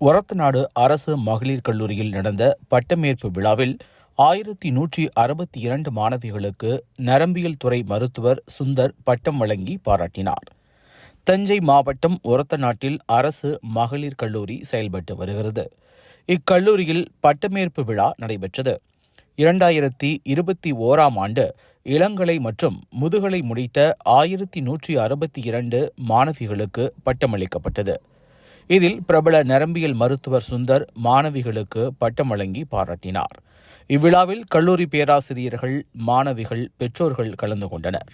ஒரத்தநாடு அரசு மகளிர் கல்லூரியில் நடந்த பட்டமேற்பு விழாவில் ஆயிரத்தி நூற்றி அறுபத்தி இரண்டு மாணவிகளுக்கு நரம்பியல் துறை மருத்துவர் சுந்தர் பட்டம் வழங்கி பாராட்டினார். தஞ்சை மாவட்டம் ஒரத்தநாட்டில் அரசு மகளிர் கல்லூரி செயல்பட்டு வருகிறது. இக்கல்லூரியில் பட்டமேற்பு விழா நடைபெற்றது. இரண்டாயிரத்தி இருபத்தி ஓராம் ஆண்டு இளங்கலை மற்றும் முதுகலை முடித்த ஆயிரத்தி நூற்றி அறுபத்தி இரண்டு மாணவிகளுக்கு பட்டமளிக்கப்பட்டது. இதில் பிரபல நரம்பியல் மருத்துவர் சுந்தர் மாணவிகளுக்கு பட்டம் வழங்கி பாராட்டினார். இவ்விழாவில் கல்லூரி பேராசிரியர்கள் மாணவிகள் பெற்றோர்கள் கலந்து கொண்டனர்.